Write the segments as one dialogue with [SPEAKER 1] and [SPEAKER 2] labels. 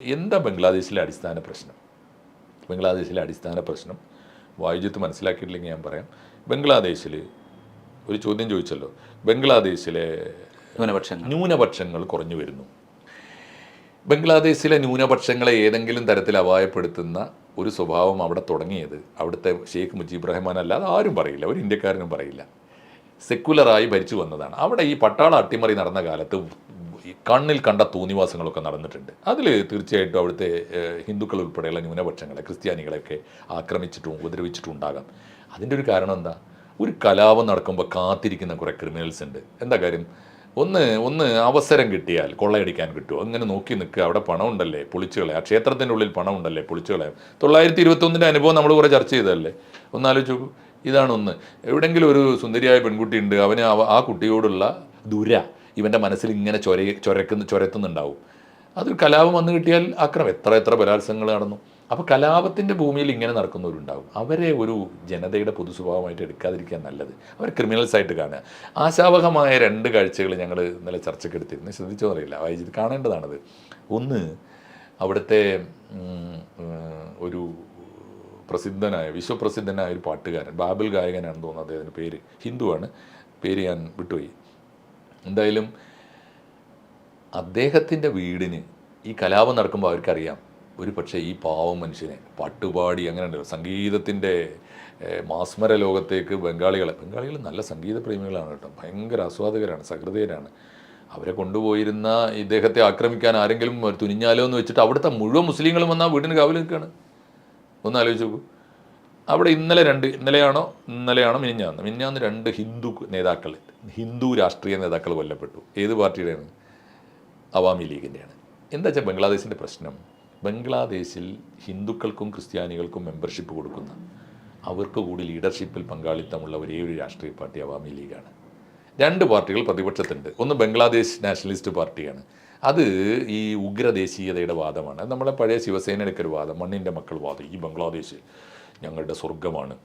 [SPEAKER 1] എന്താ ബംഗ്ലാദേശിലെ അടിസ്ഥാന പ്രശ്നം? ബംഗ്ലാദേശിലെ അടിസ്ഥാന പ്രശ്നം വായുജ്യത്ത് മനസ്സിലാക്കിയിട്ടില്ലെങ്കിൽ ഞാൻ പറയാം. ബംഗ്ലാദേശിൽ ഒരു ചോദ്യം ചോദിച്ചല്ലോ. ബംഗ്ലാദേശിലെ
[SPEAKER 2] ന്യൂനപക്ഷങ്ങൾ.
[SPEAKER 1] ന്യൂനപക്ഷങ്ങൾ കുറഞ്ഞു വരുന്നു. ബംഗ്ലാദേശിലെ ന്യൂനപക്ഷങ്ങളെ ഏതെങ്കിലും തരത്തിൽ അപായപ്പെടുത്തുന്ന ഒരു സ്വഭാവം അവിടെ തുടങ്ങിയത് അവിടുത്തെ ഷെയ്ഖ് മുജീബ് റഹ്മാൻ അല്ലാതെ ആരും പറയില്ല ഒരു ഇന്ത്യക്കാരനും പറയില്ല. സെക്കുലറായി ഭരിച്ചു വന്നതാണ്. അവിടെ ഈ പട്ടാള അട്ടിമറി നടന്ന കാലത്ത് കണ്ണിൽ കണ്ട തോന്നിവാസങ്ങളൊക്കെ നടന്നിട്ടുണ്ട്. അതിൽ തീർച്ചയായിട്ടും അവിടുത്തെ ഹിന്ദുക്കൾ ഉൾപ്പെടെയുള്ള ന്യൂനപക്ഷങ്ങളെ ക്രിസ്ത്യാനികളെയൊക്കെ ആക്രമിച്ചിട്ടും ഉപദ്രവിച്ചിട്ടും ഉണ്ടാകാം. അതിന്റെ ഒരു കാരണം എന്താ? ഒരു കലാപം നടക്കുമ്പോൾ കാത്തിരിക്കുന്ന കുറേ ക്രിമിനൽസ് ഉണ്ട്. എന്താ കാര്യം? ഒന്ന് ഒന്ന് അവസരം കിട്ടിയാൽ കൊള്ളയടിക്കാൻ കിട്ടുമോ അങ്ങനെ നോക്കി നിൽക്കുക. അവിടെ പണം ഉണ്ടല്ലേ? പൊളിച്ചുകളെ ആ ക്ഷേത്രത്തിന്റെ ഉള്ളിൽ പണം ഉണ്ടല്ലേ? പൊളിച്ചുകളെ തൊള്ളായിരത്തി ഇരുപത്തൊന്നിന്റെ അനുഭവം നമ്മൾ കുറേ ചർച്ച ചെയ്തതല്ലേ? ഒന്ന് ആലോചിച്ച് നോക്കൂ. ഇതാണ് ഒന്ന്. എവിടെയെങ്കിലും ഒരു സുന്ദരിയായ പെൺകുട്ടി ഉണ്ട് അവന് ആ കുട്ടിയോടുള്ള ദുര. ഇവന്റെ മനസ്സിൽ ഇങ്ങനെ ചൊര ചൊരക്കുന്ന ചൊരത്തുന്നുണ്ടാവും. അതൊരു കലാപം വന്നു കിട്ടിയാൽ അക്രമം. എത്ര എത്ര ബലാത്സംഗങ്ങൾ നടന്നു. അപ്പോൾ കലാപത്തിന്റെ ഭൂമിയിൽ ഇങ്ങനെ നടക്കുന്നവരുണ്ടാവും. അവരെ ഒരു ജനതയുടെ പൊതു സ്വഭാവമായിട്ട് എടുക്കാതിരിക്കാൻ നല്ലത്. അവർ ക്രിമിനൽസ് ആയിട്ട് കാണുക. ആശാവഹമായ രണ്ട് കാഴ്ചകൾ ഞങ്ങൾ ഇന്നലെ ചർച്ചയ്ക്ക് എടുത്തിരുന്നു. ശ്രദ്ധിച്ചോ അറിയില്ല വായിച്ചിട്ട് കാണേണ്ടതാണത്. ഒന്ന് അവിടുത്തെ ഒരു പ്രസിദ്ധനായ വിശ്വപ്രസിദ്ധനായ ഒരു പാട്ടുകാരൻ ബാബിൾ ഗായകനാണെന്ന് തോന്നുന്നു അദ്ദേഹത്തിന്റെ പേര്. ഹിന്ദുവാണ്. പേര് ഞാൻ വിട്ടുപോയി. എന്തായാലും അദ്ദേഹത്തിന്റെ വീടിന് ഈ കലാപം നടക്കുമ്പോൾ അവർക്കറിയാം. ഒരു പക്ഷേ ഈ പാവം മനുഷ്യനെ പാട്ടുപാടി അങ്ങനെ ഉണ്ട് സംഗീതത്തിന്റെ മാസ്മര ലോകത്തേക്ക് ബംഗാളികളെ ബംഗാളികൾ നല്ല സംഗീത പ്രേമികളാണ് കേട്ടോ. ഭയങ്കര ആസ്വാദകരാണ് സഹൃദയരാണ്. അവരെ കൊണ്ടുപോയിരുന്ന ഇദ്ദേഹത്തെ ആക്രമിക്കാൻ ആരെങ്കിലും തുനിഞ്ഞാലോ എന്ന് വെച്ചിട്ട് അവിടുത്തെ മുഴുവൻ മുസ്ലിങ്ങളും വന്നാൽ വീടിന് കാവൽ നിൽക്കുകയാണ്. ഒന്ന് ആലോചിച്ച് നോക്കൂ. അവിടെ ഇന്നലെ രണ്ട് ഇന്നലെയാണോ ഇന്നലെയാണോ മിനിഞ്ഞാന്ന്? മിനിഞ്ഞാന്ന് രണ്ട് ഹിന്ദു നേതാക്കൾ ഹിന്ദു രാഷ്ട്രീയ നേതാക്കൾ കൊല്ലപ്പെട്ടു. ഏത് പാർട്ടിയുടെയാണ് അവാമി ലീഗിന്റെയാണ് എന്താ വെച്ചാൽ ബംഗ്ലാദേശിന്റെ പ്രശ്നം? ബംഗ്ലാദേശിൽ ഹിന്ദുക്കൾക്കും ക്രിസ്ത്യാനികൾക്കും മെമ്പർഷിപ്പ് കൊടുക്കുന്ന അവർക്ക് കൂടി ലീഡർഷിപ്പിൽ പങ്കാളിത്തമുള്ള ഒരേ ഒരു രാഷ്ട്രീയ പാർട്ടി അവാമി ലീഗാണ്. രണ്ട് പാർട്ടികൾ പ്രതിപക്ഷത്തുണ്ട്. ഒന്ന് ബംഗ്ലാദേശ് നാഷണലിസ്റ്റ് പാർട്ടിയാണ്. അത് ഈ ഉഗ്രദേശീയതയുടെ വാദമാണ്. നമ്മളെ പഴയ ശിവസേനയുടെ ഒരു വാദം. മണ്ണിന്റെ മക്കൾ വാദം. ഈ ബംഗ്ലാദേശ് ഞങ്ങളുടെ സ്വർഗമാണ്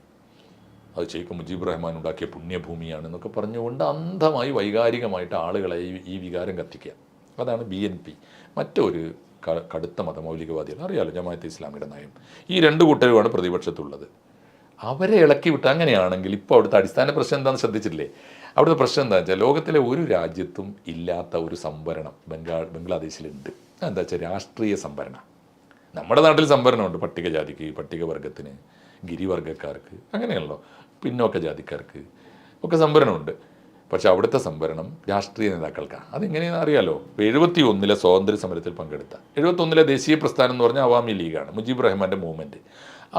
[SPEAKER 1] അത് ഷെയ്ഖ് മുജീബ് റഹ്മാൻ ഉണ്ടാക്കിയ പുണ്യഭൂമിയാണ് എന്നൊക്കെ പറഞ്ഞുകൊണ്ട് അന്ധമായി വൈകാരികമായിട്ട് ആളുകളെ ഈ വികാരം കത്തിക്കുക. അതാണ് ബി എൻ പി മറ്റൊരു കടുത്ത മതമൗലികവാദികൾ. അറിയാലോ ജമാഅത്ത് ഇസ്ലാമിയുടെ നയം. ഈ രണ്ട് കൂട്ടരുമാണ് പ്രതിപക്ഷത്തുള്ളത്. അവരെ ഇളക്കി വിട്ട് അങ്ങനെയാണെങ്കിൽ ഇപ്പോൾ അവിടുത്തെ അടിസ്ഥാന പ്രശ്നം എന്താണെന്ന് ശ്രദ്ധിച്ചില്ലേ അവിടുത്തെ പ്രശ്നം എന്താണെന്ന് വെച്ചാൽ ലോകത്തിലെ ഒരു രാജ്യത്തും ഇല്ലാത്ത ഒരു സംവരണം ബംഗാൾ ബംഗ്ലാദേശിലുണ്ട്. എന്താ വെച്ചാൽ രാഷ്ട്രീയ സംവരണം. നമ്മുടെ നാട്ടിൽ സംവരണമുണ്ട് പട്ടികജാതിക്ക് പട്ടികവർഗത്തിന്. ഗിരിവർഗക്കാർക്ക് അങ്ങനെയാണല്ലോ പിന്നോക്ക ജാതിക്കാർക്ക് ഒക്കെ സംവരണമുണ്ട്. പക്ഷെ അവിടുത്തെ സംവരണം രാഷ്ട്രീയ നേതാക്കൾക്കാണ് അതെങ്ങനെയാണെന്ന് അറിയാലോ? എഴുപത്തി ഒന്നിലെ സ്വാതന്ത്ര്യ സമരത്തിൽ പങ്കെടുത്ത എഴുപത്തൊന്നിലെ ദേശീയ പ്രസ്ഥാനം എന്ന് പറഞ്ഞാൽ അവാമി ലീഗാണ് മുജീബ് റഹ്മാന്റെ മൂവ്മെന്റ്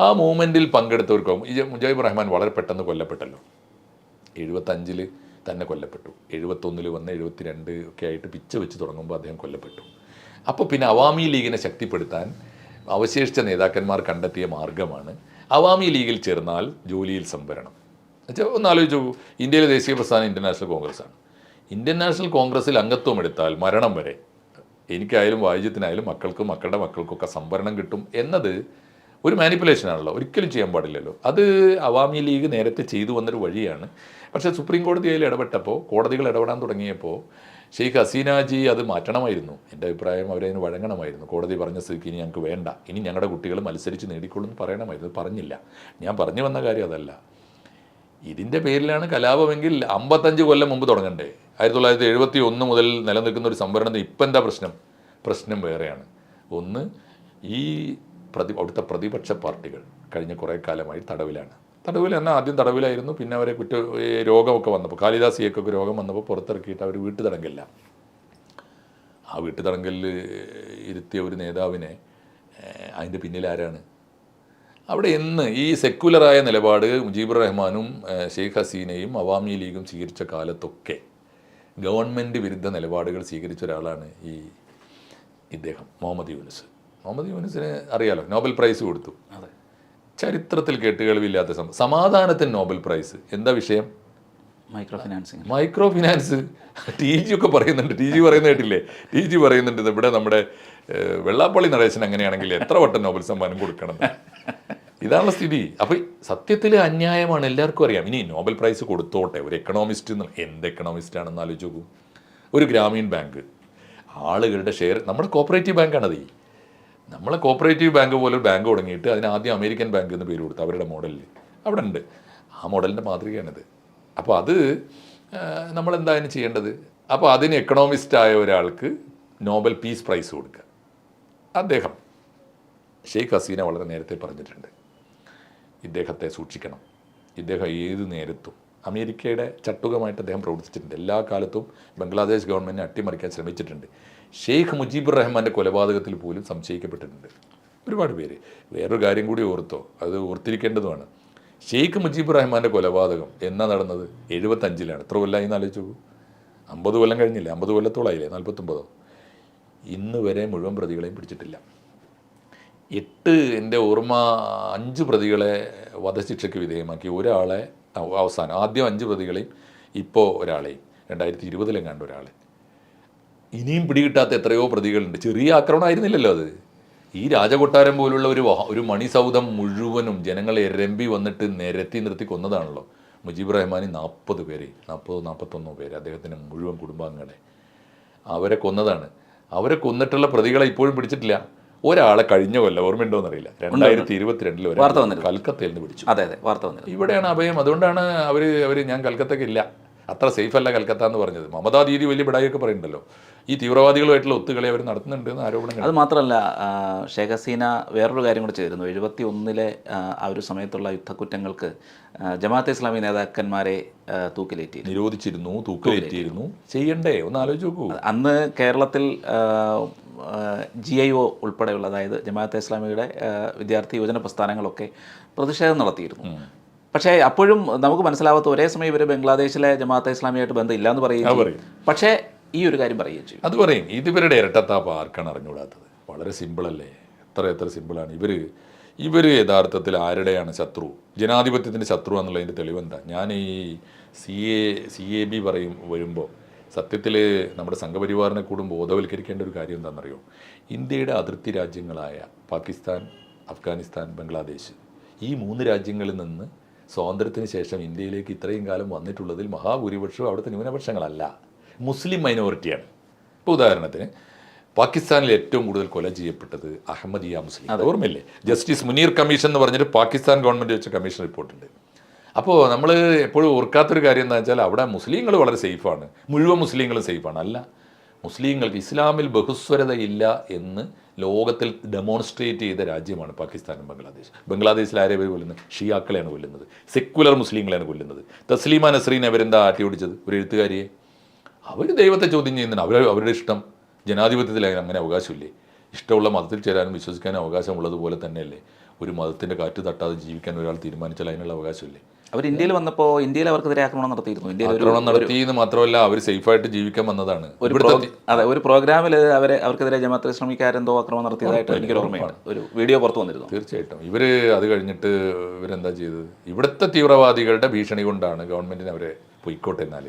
[SPEAKER 1] ആ മൂവ്മെന്റിൽ പങ്കെടുത്തവർക്കും മുജീബ് റഹ്മാൻ വളരെ പെട്ടെന്ന് കൊല്ലപ്പെട്ടല്ലോ. എഴുപത്തഞ്ചിൽ തന്നെ കൊല്ലപ്പെട്ടു. എഴുപത്തൊന്നിൽ വന്ന് എഴുപത്തി രണ്ട് ഒക്കെ ആയിട്ട് പിച്ച വെച്ച് തുടങ്ങുമ്പോൾ അദ്ദേഹം കൊല്ലപ്പെട്ടു. അപ്പോൾ പിന്നെ അവാമി ലീഗിനെ ശക്തിപ്പെടുത്താൻ അവശേഷിച്ച നേതാക്കന്മാർ കണ്ടെത്തിയ മാർഗമാണ് അവാമി ലീഗിൽ ചേർന്നാൽ ജോലിയിൽ സംവരണം. എന്നുവെച്ചാൽ ഒന്ന് ആലോചിച്ചു ഇന്ത്യയിലെ ദേശീയ പ്രസ്ഥാനം ഇന്ത്യൻ നാഷണൽ കോൺഗ്രസ്സാണ്. ഇന്ത്യൻ നാഷണൽ കോൺഗ്രസ്സിൽ അംഗത്വം എടുത്താൽ മരണം വരെ എനിക്കായാലും വായുജ്യത്തിനായാലും മക്കൾക്കും മക്കളുടെ മക്കൾക്കൊക്കെ സംവരണം കിട്ടും എന്നത് ഒരു മാനിപ്പുലേഷനാണല്ലോ ഒരിക്കലും ചെയ്യാൻ പാടില്ലല്ലോ. അത് അവാമി ലീഗ് നേരത്തെ ചെയ്തു വന്നൊരു വഴിയാണ്. പക്ഷേ സുപ്രീം കോടതി അതിൽ ഇടപെട്ടപ്പോൾ കോടതികൾ ഇടപെടാൻ തുടങ്ങിയപ്പോൾ ഷെയ്ഖ് ഹസീനാജി അത് മാറ്റണമായിരുന്നു. എന്റെ അഭിപ്രായം അവരതിന് വഴങ്ങണമായിരുന്നു. കോടതി പറഞ്ഞ സ്ഥിതിക്ക് ഇനി ഞങ്ങൾക്ക് വേണ്ട. ഇനി ഞങ്ങളുടെ കുട്ടികൾ മത്സരിച്ച് നേടിക്കൊള്ളും എന്ന് പറയണമായിരുന്നു. പറഞ്ഞില്ല. ഞാൻ പറഞ്ഞു വന്ന കാര്യം അതല്ല. ഇതിന്റെ പേരിലാണ് കലാപമെങ്കിൽ അമ്പത്തഞ്ച് കൊല്ലം മുമ്പ് തുടങ്ങണ്ടേ. ആയിരത്തി തൊള്ളായിരത്തി എഴുപത്തി ഒന്ന് മുതൽ നിലനിൽക്കുന്ന ഒരു സംവരണത്തിന് ഇപ്പം എന്താ പ്രശ്നം? പ്രശ്നം വേറെയാണ്. ഒന്ന് ഈ പ്രതി അവിടുത്തെ പ്രതിപക്ഷ പാർട്ടികൾ കഴിഞ്ഞ കുറേ കാലമായി തടവിലാണ്. തടവിൽ തന്നെ ആദ്യം തടവിലായിരുന്നു. പിന്നെ അവരെ കുറ്റ രോഗമൊക്കെ വന്നപ്പോൾ കാളിദാസിയൊക്കെ രോഗം വന്നപ്പോൾ പുറത്തിറക്കിയിട്ട് അവർ വീട്ടു തടങ്കലില്ല ആ വീട്ടു തടങ്കലിൽ ഇരുത്തിയ ഒരു നേതാവിനെ അതിന്റെ പിന്നിൽ ആരാണ്? അവിടെ എന്ന് ഈ സെക്കുലറായ നിലപാട് മുജീബുർ റഹ്മാനും ഷെയ്ഖ് ഹസീനയും അവാമി ലീഗും സ്വീകരിച്ച കാലത്തൊക്കെ ഗവൺമെന്റ് വിരുദ്ധ നിലപാടുകൾ സ്വീകരിച്ച ഒരാളാണ് ഈ ഇദ്ദേഹം മുഹമ്മദ് യൂനിസ്. മുഹമ്മദ് യൂനിസിന് അറിയാലോ നോബൽ പ്രൈസ് കൊടുത്തു.
[SPEAKER 2] അതെ.
[SPEAKER 1] ചരിത്രത്തിൽ കേട്ടുകേൾവില്ലാത്ത സംഭവം സമാധാനത്തിന് നോബൽ പ്രൈസ്. എന്താ വിഷയം?
[SPEAKER 2] Micro financing
[SPEAKER 1] micro finance T G ഒക്കെ പറയുന്നുണ്ട്. ടി ജി പറയുന്ന കേട്ടില്ലേ? ടി ജി പറയുന്നുണ്ട് ഇവിടെ നമ്മുടെ വെള്ളാപ്പള്ളി നടേശൻ അങ്ങനെയാണെങ്കിൽ എത്ര വട്ടം നോബൽ സമ്മാനം കൊടുക്കണം ഇതാണ് സ്ഥിതി. അപ്പോൾ സത്യത്തിൽ അന്യായമാണ്. എല്ലാവർക്കും അറിയാം. ഇനി നോബൽ പ്രൈസ് കൊടുത്തോട്ടെ. ഒരു എക്കണോമിസ്റ്റ് എന്ന് എന്ത് എക്കണോമിസ്റ്റ് ആണെന്ന് ആലോചിച്ച് നോക്കൂ. ഒരു ഗ്രാമീൺ ബാങ്ക്. ആളുകളുടെ ഷെയർ നമ്മുടെ കോപ്പറേറ്റീവ് ബാങ്കാണത് നമ്മളെ കോപ്പറേറ്റീവ് ബാങ്ക് പോലെ ഒരു ബാങ്ക് തുടങ്ങിയിട്ട് അതിന് ആദ്യം അമേരിക്കൻ ബാങ്ക് എന്ന് പേര് കൊടുത്തു അവരുടെ മോഡലിൽ അവിടെ ഉണ്ട്. ആ മോഡലിന്റെ മാതൃകയാണിത്. അപ്പോൾ അത് നമ്മൾ എന്തായാലും ചെയ്യേണ്ടത്? അപ്പോൾ അതിന് ആയ ഒരാൾക്ക് നോബൽ പീസ് പ്രൈസ് കൊടുക്കുക. അദ്ദേഹം ഷെയ്ഖ് ഹസീന വളരെ നേരത്തെ പറഞ്ഞിട്ടുണ്ട്. ഇദ്ദേഹത്തെ സൂക്ഷിക്കണം. ഇദ്ദേഹം ഏത് നേരത്തും അമേരിക്കയുടെ ചട്ടുകമായിട്ട് അദ്ദേഹം പ്രവർത്തിച്ചിട്ടുണ്ട്. എല്ലാ കാലത്തും ബംഗ്ലാദേശ് ഗവൺമെന്റിനെ അട്ടിമറിക്കാൻ ശ്രമിച്ചിട്ടുണ്ട്. ഷെയ്ഖ് മുജീബുർ റഹ്മാന്റെ കൊലപാതകത്തിൽ പോലും സംശയിക്കപ്പെട്ടിട്ടുണ്ട്. ഒരുപാട് പേര്. വേറൊരു കാര്യം കൂടി ഓർത്തോ. അത് ഓർത്തിരിക്കേണ്ടതുമാണ്. ഷെയ്ഖ് മുജീബുർ റഹ്മാന്റെ കൊലപാതകം എന്നാ നടന്നത്? എഴുപത്തഞ്ചിലാണ്. എത്ര കൊല്ലമായി എന്ന് ആലോചിച്ച് അമ്പത് കൊല്ലം കഴിഞ്ഞില്ല? അമ്പത് കൊല്ലത്തോളായില്ലേ? നാൽപ്പത്തൊമ്പതോ ഇന്ന് വരെ മുഴുവൻ പ്രതികളെയും പിടിച്ചിട്ടില്ല. എട്ട് എന്റെ ഓർമ്മ അഞ്ച് പ്രതികളെ വധശിക്ഷയ്ക്ക് വിധേയമാക്കി. ഒരാളെ അവസാനം. ആദ്യം അഞ്ച് പ്രതികളെയും ഇപ്പോൾ ഒരാളെയും. രണ്ടായിരത്തി ഇരുപതിലെങ്ങാണ്ട് ഒരാളെ. ഇനിയും പിടികിട്ടാത്ത എത്രയോ പ്രതികളുണ്ട്. ചെറിയ ആക്രമണമായിരുന്നില്ലല്ലോ അത്. ഈ രാജകൊട്ടാരം പോലുള്ള ഒരു ഒരു മണിസൗധം മുഴുവനും ജനങ്ങളെ രമ്പി വന്നിട്ട് നിരത്തി നിർത്തി കൊന്നതാണല്ലോ. മുജീബ് റഹ്മാനി നാൽപ്പത് പേര് നാൽപ്പതോ നാൽപ്പത്തൊന്നോ പേര് അദ്ദേഹത്തിന്റെ മുഴുവൻ കുടുംബാംഗങ്ങളെ അവരെ കൊന്നതാണ്. അവരെ കൊന്നിട്ടുള്ള പ്രതികളെ ഇപ്പോഴും പിടിച്ചിട്ടില്ല. ഒരാളെ കഴിഞ്ഞ കൊല്ലം ഓർമ്മയുണ്ടോ അറിയില്ല രണ്ടായിരത്തി ഇരുപത്തിരണ്ടിൽ
[SPEAKER 2] വാർത്ത വന്നിരുന്നു.
[SPEAKER 1] കൽക്കത്തയിൽ നിന്ന് പിടിച്ചു.
[SPEAKER 2] അതെ അതെ വാർത്ത വന്നിരുന്നു.
[SPEAKER 1] ഇവിടെയാണ് അഭയം. അതുകൊണ്ടാണ് അവർ അവർ ഞാൻ കൽക്കത്തക്ക് ഇല്ല. അത്ര സേഫ് അല്ല കൽക്കത്ത എന്ന് പറഞ്ഞത്. മമതാ ദീദി വലിയ പിടായൊക്കെ പറയുന്നുണ്ടല്ലോ. ഈ തീവ്രവാദികളുമായിട്ടുള്ള ഒത്തുകളി അവർ നടത്തുന്നുണ്ട് എന്ന് ആരോപണം
[SPEAKER 2] അത് മാത്രമല്ല ഷേഖ് ഹസീന വേറൊരു കാര്യം കൂടെ ചെയ്തിരുന്നു. എഴുപത്തി ഒന്നിലെ ആ ഒരു സമയത്തുള്ള യുദ്ധക്കുറ്റങ്ങൾക്ക് ജമാഅത്തെ ഇസ്ലാമി നേതാക്കന്മാരെ തൂക്കിലേറ്റി
[SPEAKER 1] നിരോധിച്ചിരുന്നു തൂക്കിലേറ്റിയിരുന്നു. ചെയ്യണ്ടേ? ഒന്ന് ആലോചിച്ച് നോക്കൂ.
[SPEAKER 2] അന്ന് കേരളത്തിൽ ജി ഐ ഒ ഉൾപ്പെടെയുള്ള അതായത് ജമാഅത്തെ ഇസ്ലാമിയുടെ വിദ്യാർത്ഥി യുവജന പ്രസ്ഥാനങ്ങളൊക്കെ പ്രതിഷേധം നടത്തിയിരുന്നു. പക്ഷേ അപ്പോഴും നമുക്ക് മനസ്സിലാവാത്ത ഒരേ സമയം ഇവർ ബംഗ്ലാദേശിലെ ജമാഅത്തെ ഇസ്ലാമിയായിട്ട് ബന്ധമില്ല എന്ന് പറയുകയും പക്ഷേ ഈ ഒരു കാര്യം പറയുകയും ചെയ്യും.
[SPEAKER 1] അത് പറയും. ഇത് ഇവരുടെ ഇരട്ടത്താപ്പ് ആർക്കാണ് അറിഞ്ഞുകൂടാത്തത്? വളരെ സിമ്പിളല്ലേ എത്ര എത്ര സിമ്പിളാണ് ഇവർ ഇവർ യഥാർത്ഥത്തിൽ ആരുടെയാണ് ശത്രു? ജനാധിപത്യത്തിന്റെ ശത്രു എന്നുള്ളതിന്റെ തെളിവെന്താ ഞാൻ ഈ C A C A B പറയും വരുമ്പോൾ സത്യത്തിൽ നമ്മുടെ സംഘപരിവാറിനെ കൂടും ബോധവൽക്കരിക്കേണ്ട ഒരു കാര്യം എന്താണെന്നറിയോ? ഇന്ത്യയുടെ അതിർത്തി രാജ്യങ്ങളായ പാകിസ്ഥാൻ അഫ്ഗാനിസ്ഥാൻ ബംഗ്ലാദേശ് ഈ മൂന്ന് രാജ്യങ്ങളിൽ നിന്ന് സ്വാതന്ത്ര്യത്തിന് ശേഷം ഇന്ത്യയിലേക്ക് ഇത്രയും കാലം വന്നിട്ടുള്ളതിൽ മഹാഭൂരിപക്ഷവും അവിടുത്തെ ന്യൂനപക്ഷങ്ങളല്ല. മുസ്ലിം മൈനോറിറ്റിയാണ്. ഇപ്പോൾ ഉദാഹരണത്തിന് പാകിസ്ഥാനിൽ ഏറ്റവും കൂടുതൽ കൊല ചെയ്യപ്പെട്ടത് അഹമ്മദിയ മുസ്ലിം. ഓർമ്മയില്ലേ? ജസ്റ്റിസ് മുനീർ കമ്മീഷൻ എന്ന് പറഞ്ഞിട്ട് പാകിസ്ഥാൻ ഗവൺമെന്റ് വെച്ച കമ്മീഷൻ റിപ്പോർട്ടുണ്ട്. അപ്പോൾ നമ്മൾ എപ്പോഴും ഓർക്കാത്തൊരു കാര്യം എന്താ വെച്ചാൽ അവിടെ മുസ്ലിങ്ങൾ വളരെ സേഫാണ്. മുഴുവൻ മുസ്ലിങ്ങളും സേഫാണ്. അല്ല മുസ്ലിങ്ങൾക്ക് ഇസ്ലാമിൽ ബഹുസ്വരതയില്ല എന്ന് ലോകത്തിൽ ഡെമോൺസ്ട്രേറ്റ് ചെയ്ത രാജ്യമാണ് പാകിസ്ഥാനും ബംഗ്ലാദേശ്. ബംഗ്ലാദേശിൽ ആരെ പേര് കൊല്ലുന്നത്? ഷിയാക്കളെയാണ് കൊല്ലുന്നത്. സെക്കുലർ മുസ്ലിങ്ങളെയാണ് കൊല്ലുന്നത്. തസ്ലീമ നസ്രീൻ അവരെന്താ ആട്ടി ഓടിച്ചത്? ഒരു എഴുത്തുകാരിയെ? അവർ ദൈവത്തെ ചോദ്യം ചെയ്യുന്നുണ്ട്. അവർ അവരുടെ ഇഷ്ടം ജനാധിപത്യത്തിൽ അങ്ങനെ അവകാശമില്ലേ? ഇഷ്ടമുള്ള മതത്തിൽ ചേരാനും വിശ്വസിക്കാനും അവകാശമുള്ളതുപോലെ തന്നെയല്ലേ? ഒരു മതത്തിന്റെ കാറ്റ് തട്ടാതെ ജീവിക്കാൻ ഒരാൾ തീരുമാനിച്ചാൽ അതിനുള്ള അവകാശമില്ലേ?
[SPEAKER 2] അവർ ഇന്ത്യയിൽ വന്നപ്പോൾ ഇന്ത്യയിൽ അവർക്കെതിരെ ആക്രമണം നടത്തിയിരുന്നു. ഇന്ത്യയിൽ
[SPEAKER 1] ആക്രമണം നടത്തി എന്ന് മാത്രമല്ല അവർ സേഫായിട്ട് ജീവിക്കാൻ വന്നതാണ്.
[SPEAKER 2] ഒരു അതെ ഒരു പ്രോഗ്രാമിൽ അവരെ അവർക്കെതിരെ ജമാഅത്ത് ഇസ്ലാമിക്കാരെന്തോ ആക്രമണം നടത്തിയതായിട്ട് എനിക്കൊരു ഓർമ്മയുണ്ട്. ഒരു വീഡിയോ പുറത്തു വന്നിരുന്നു.
[SPEAKER 1] തീർച്ചയായിട്ടും. ഇവർ അത് കഴിഞ്ഞിട്ട് ഇവരെന്താ ചെയ്തത്? ഇവിടുത്തെ തീവ്രവാദികളുടെ ഭീഷണി കൊണ്ടാണ് ഗവൺമെന്റിന് അവരെ പൊയ്ക്കോട്ടെ എന്നാൽ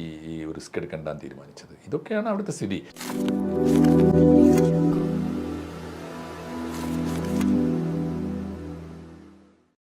[SPEAKER 1] ഈ ഈ റിസ്ക് എടുക്കണ്ടാന്ന് തീരുമാനിച്ചത്. ഇതൊക്കെയാണ് അവിടുത്തെ സ്ഥിതി.